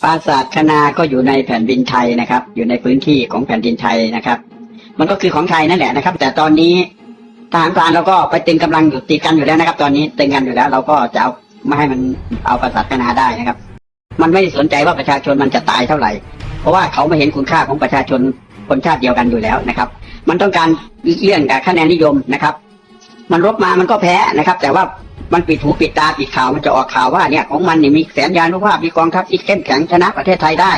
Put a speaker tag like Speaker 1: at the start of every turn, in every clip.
Speaker 1: ปราสาทคณาก็อยู่ในแผ่นดินไทยนะครับ อยู่ในพื้นที่ของแผ่นดินไทยนะครับ มันก็คือของไทยนั่นแหละนะครับ แต่ตอนนี้ทหารพรานเราก็ไปตึงกำลังอยู่ตีกันอยู่แล้วนะครับ ตอนนี้ตึงกันอยู่แล้ว เราก็จะเอาไม่ให้มันเอาปราสาทคณาได้นะครับ มันไม่สนใจว่าประชาชนมันจะตายเท่าไหร่ เพราะว่าเขาไม่เห็นคุณค่าของประชาชนคนชาติเดียวกันอยู่แล้วนะครับ มันต้องการเรื่องกับคะแนนนิยมนะครับ มันรบมามันก็แพ้นะครับ แต่ว่า มันปิดหูปิดตาปิดข่าวมันจะออกข่าวว่าเนี่ยของมันเนี่ยมีแสนยานุภาพมีกองทัพที่เข้มแข็งชนะประเทศไทยได้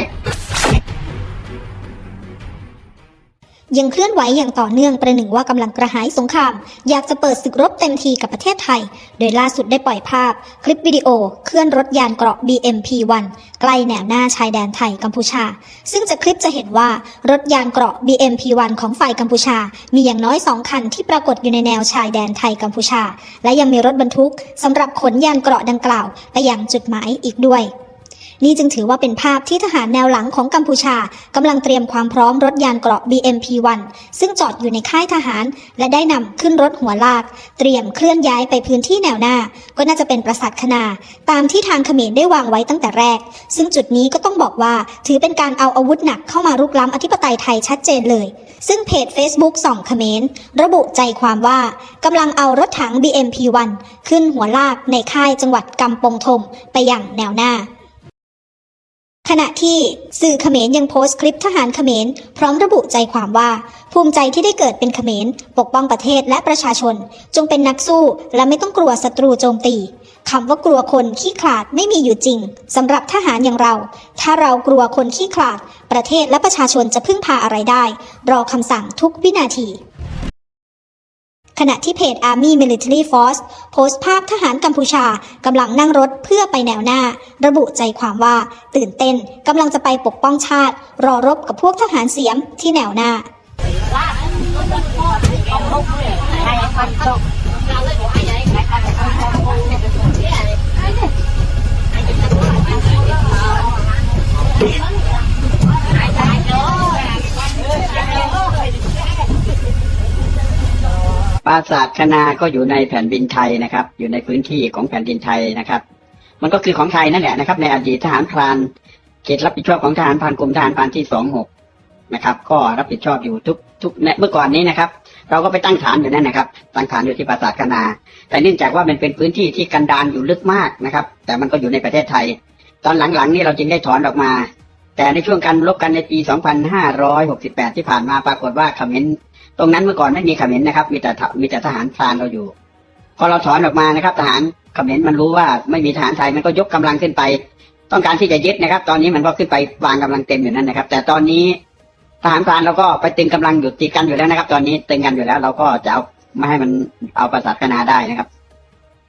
Speaker 2: ยังเคลื่อนไหวอย่างต่อเนื่องประหนึ่งว่ากำลังกระหายสงคราม อยากจะเปิดศึกรบเต็มทีกับประเทศไทย โดยล่าสุดได้ปล่อยภาพ คลิปวิดีโอ เคลื่อนรถยานเกราะ BMP-1 ใกล้แนวหน้าชายแดนไทยกัมพูชา ซึ่งจากคลิปจะเห็นว่ารถยานเกราะ BMP-1 ของฝ่ายกัมพูชา มีอย่างน้อยสองคันที่ปรากฏอยู่ในแนวชายแดนไทยกัมพูชา และยังมีรถบรรทุกสำหรับขนยานเกราะดังกล่าว ไปยังจุดหมายอีกด้วย นี่จึงถือว่าเป็นภาพที่ทหารแนวหลังของกัมพูชากำลังเตรียมความพร้อมรถยานเกราะ BMP-1 ซึ่งจอดอยู่ในค่ายทหาร และได้นำขึ้นรถหัวลาก เตรียมเคลื่อนย้ายไปพื้นที่แนวหน้า ก็น่าจะเป็นปราสาทคณา ตามที่ทางเขมรได้วางไว้ตั้งแต่แรก ซึ่งจุดนี้ก็ต้องบอกว่า ถือเป็นการเอาอาวุธหนักเข้ามารุกล้ำอธิปไตยไทยชัดเจนเลย ซึ่งเพจ Facebook ส่องเขมรระบุใจความว่ากำลังเอารถถัง BMP-1 ขึ้นหัวลากในค่ายจังหวัดกำปงธมไปอย่างแนวหน้า ณะที่สื่อเขมรยังโพสต์คลิปทหารเขมรพร้อมระบุใจความว่า ภูมิใจที่ได้เกิดเป็นเขมรปกป้องประเทศและประชาชน จงเป็นนักสู้ และไม่ต้องกลัวศัตรูโจมตีคำว่ากลัวคนขี้ขลาดไม่มีอยู่จริงสำหรับทหารอย่างเรา ถ้าเรากลัวคนขี้ขลาด ประเทศและประชาชนจะพึ่งพาอะไรได้ รอคำสั่งทุกวินาที ขณะที่เพจ Army Military Force โพสต์ภาพทหารกัมพูชากำลังนั่งรถเพื่อไปแนวหน้า ระบุใจความว่า ตื่นเต้นกำลังจะไปปกป้องชาติ รอรบกับพวกทหารเสียมที่แนวหน้า
Speaker 1: ปราสาทคณาก็อยู่ในแผ่นดินไทยนะครับ อยู่ในพื้นที่ของแผ่นดินไทยนะครับ มันก็คือของไทยนั่นแหละนะครับ ในอดีตทหารพรานเขตรับผิดชอบของทหารพรานกรมทหารพรานที่สองหกนะครับ ก็รับผิดชอบอยู่ทุกทุกเมื่อก่อนนี้นะครับ เราก็ไปตั้งฐานอยู่นั่นนะครับ ตั้งฐานอยู่ที่ปราสาทคณา แต่เนื่องจากว่ามันเป็นพื้นที่ที่กันดารอยู่ลึกมากนะครับ แต่มันก็อยู่ในประเทศไทย ตอนหลังๆนี่เราจึงได้ถอนออกมา แต่ในช่วงการรบกันในปี 2568 ที่ผ่านมาปรากฏว่าเขมร ตรงนั้นเมื่อก่อนไม่มีเขมรนะครับ มีแต่ทมีแต่ทหารพรานเราอยู่ พอเราถอนออกมานะครับ ทหารเขมรมันรู้ว่าไม่มีทหารไทยมันก็ยกกำลังขึ้นไป ต้องการที่จะยึดนะครับ ตอนนี้มันก็ขึ้นไปวางกำลังเต็มอยู่นั่นนะครับ แต่ตอนนี้ทหารพรานเราก็ไปตึงกำลังอยู่ตีกันอยู่แล้วนะครับ ตอนนี้ตึงกันอยู่แล้ว เราก็จะเอาไม่ให้มันเอาปราสาทคณาได้นะครับ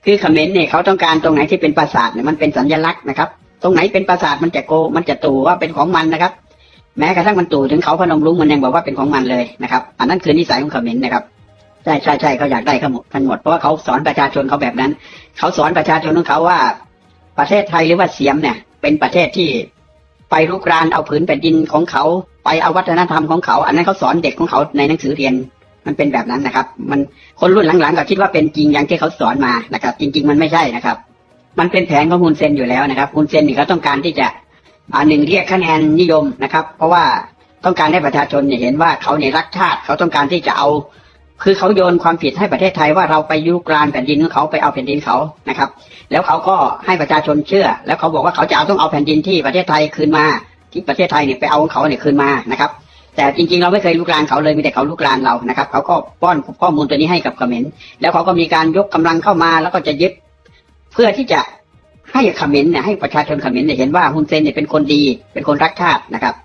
Speaker 1: คือเขมรเนี่ยเขาต้องการตรงไหนที่เป็นปราสาทเนี่ยมันเป็นสัญลักษณ์นะครับ ตรงไหนเป็นปราสาทมันจะโกมันจะตู่ว่าเป็นของมันนะครับ แม้กระทั่งมันตู่ถึงเขาพนมรุ้งมันยังบอกว่าเป็นของมันเลยนะครับ อันนั้นคือนิสัยของเขมรนะครับใช่ใช่ใช่เขาอยากได้ทั้งหมดทั้งหมดเพราะว่าเขาสอนประชาชนเขาแบบนั้น เขาสอนประชาชนของเขาว่า ประเทศไทยหรือว่าเสียมเนี่ย เป็นประเทศที่ไปรุกรานเอาผืนแผ่นดินของเขา ไปเอาวัฒนธรรมของเขา อันนั้นเขาสอนเด็กของเขาในหนังสือเรียนมันเป็นแบบนั้นนะครับ มันคนรุ่นหลังๆก็คิดว่าเป็นจริงอย่างที่เขาสอนมานะครับ จริง ๆ มันไม่ใช่นะครับ มันเป็นแผนของฮุนเซนอยู่แล้วนะครับฮุนเซนนี่เขาต้องการที่จะ หนึ่งเรียกคะแนนนิยมนะครับ เพราะว่าต้องการให้ประชาชนเนี่ยเห็นว่าเขาเนี่ยรักชาติเขาต้องการที่จะเอา คือเขาโยนความผิดให้ประเทศไทยว่าเราไปยุกรานแผ่นดินของเขาไปเอาแผ่นดินเขานะครับ แล้วเขาก็ให้ประชาชนเชื่อ แล้วเขาบอกว่าเขาจะเอาต้องเอาแผ่นดินที่ประเทศไทยคืนมาที่ประเทศไทยเนี่ยไปเอาของเขาเนี่ยคืนมานะครับ แต่จริงๆ เราไม่เคยลุกรานเขาเลยมีแต่เขาลุกรานเรานะครับเขาก็ป้อนข้อมูลตัวนี้ให้กับเขมรแล้วเขาก็มีการยกกำลังเข้ามาแล้วก็จะยึดเพื่อที่จะ ให้คอมเขมรเนี่ยให้ประชาชนคอมเขมรเนี่ยเห็นว่าฮุนเซนเนี่ยเป็นคนดี เป็นคนรักชาตินะครับ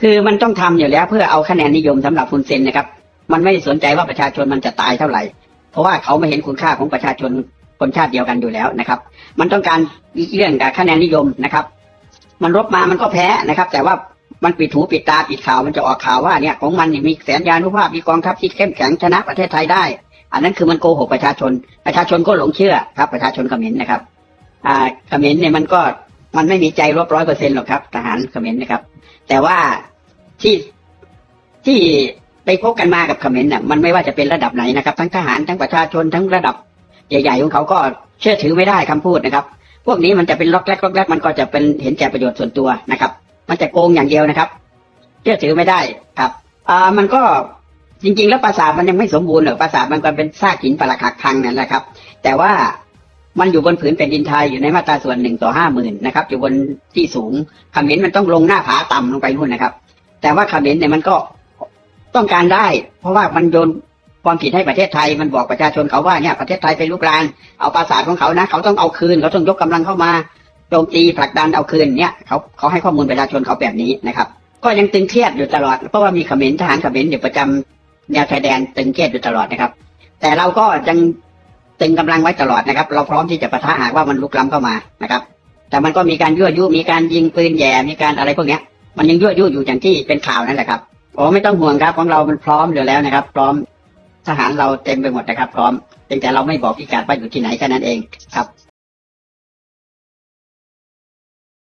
Speaker 1: คือมันต้องทำอยู่แล้วเพื่อเอาคะแนนนิยมสำหรับฮุนเซนนะครับ มันไม่ได้สนใจว่าประชาชนมันจะตายเท่าไหร่ เพราะว่าเขาไม่เห็นคุณค่าของประชาชนคนชาติเดียวกันอยู่แล้วนะครับ มันต้องการเรื่องกับคะแนนนิยมนะครับ มันรบมามันก็แพ้นะครับ แต่ว่ามันปิดหูปิดตาปิดข่าวมันจะออกข่าวว่าเนี่ยของมันเนี่ยมีแสนยานุภาพมีกองทัพที่เข้มแข็งชนะประเทศไทยได้ อันนั้นคือมันโกหกประชาชน ประชาชนก็หลงเชื่อครับประชาชนคอมเขมรนะครับ อ่าเขมรเนี่ยมันก็มันไม่มีใจรบร้อยเปอร์เซ็นต์หรอกครับ ทหารเขมรนะครับ แต่ว่าที่ที่ไปพบกันมากับเขมรเนี่ยมันไม่ว่าจะเป็นระดับไหนนะครับ ทั้งทหารทั้งประชาชนทั้งระดับใหญ่ๆของเขาก็เชื่อถือไม่ได้คำพูดนะครับ พวกนี้มันจะเป็นล็อกแรกล็อกแรกมันก็จะเป็นเห็นแก่ประโยชน์ส่วนตัวนะครับ มันจะโกงอย่างเดียวนะครับ เชื่อถือไม่ได้ครับอ่ามันก็จริง ๆ แล้วปราสาทมันยังไม่สมบูรณ์หรอกปราสาทมันก็เป็นซากหินปรักหักพังนั่นแหละครับ แต่ว่า มันอยู่บนผืนแผ่นดินไทยอยู่ในมาตราส่วนหนึ่งต่อห้าหมื่นนะครับ อยู่บนที่สูงเขมรมันต้องลงหน้าผาต่ำลงไปนู่นนะครับ แต่ว่าเขมรเนี่ยมันก็ต้องการได้ เพราะว่ามันโยนความผิดให้ประเทศไทยมันบอกประชาชนเขาว่าเนี่ยประเทศไทยเป็นลูกลานเอาปราสาทของเขานะ เขาต้องเอาคืนเขาต้องยกกำลังเข้ามาโจมตีผลักดันเอาคืนเนี่ยเขาเขาให้ข้อมูลประชาชนเขาแบบนี้นะครับ ก็ยังตึงเครียดอยู่ตลอดเพราะว่ามีเขมรทหารเขมรอยู่ประจำแนวชายแดนตึงเครียดอยู่ตลอดนะครับ แต่เราก็ยัง ตึงกำลังไว้ตลอดนะครับ เราพร้อมที่จะปะทะหากว่ามันลุกล้ำเข้ามานะครับ แต่มันก็มีการยั่วยุมีการยิงปืนแย่มีการอะไรพวกเนี้ย มันยังยั่วยุอยู่อย่างที่เป็นข่าวนั่นแหละครับโอ้ไม่ต้องห่วงครับของเรามันพร้อมอยู่แล้วนะครับ พร้อมทหารเราเต็มไปหมดนะครับ พร้อมเพียงแต่เราไม่บอกพิกัดว่าอยู่ที่ไหนแค่นั้นเองครับ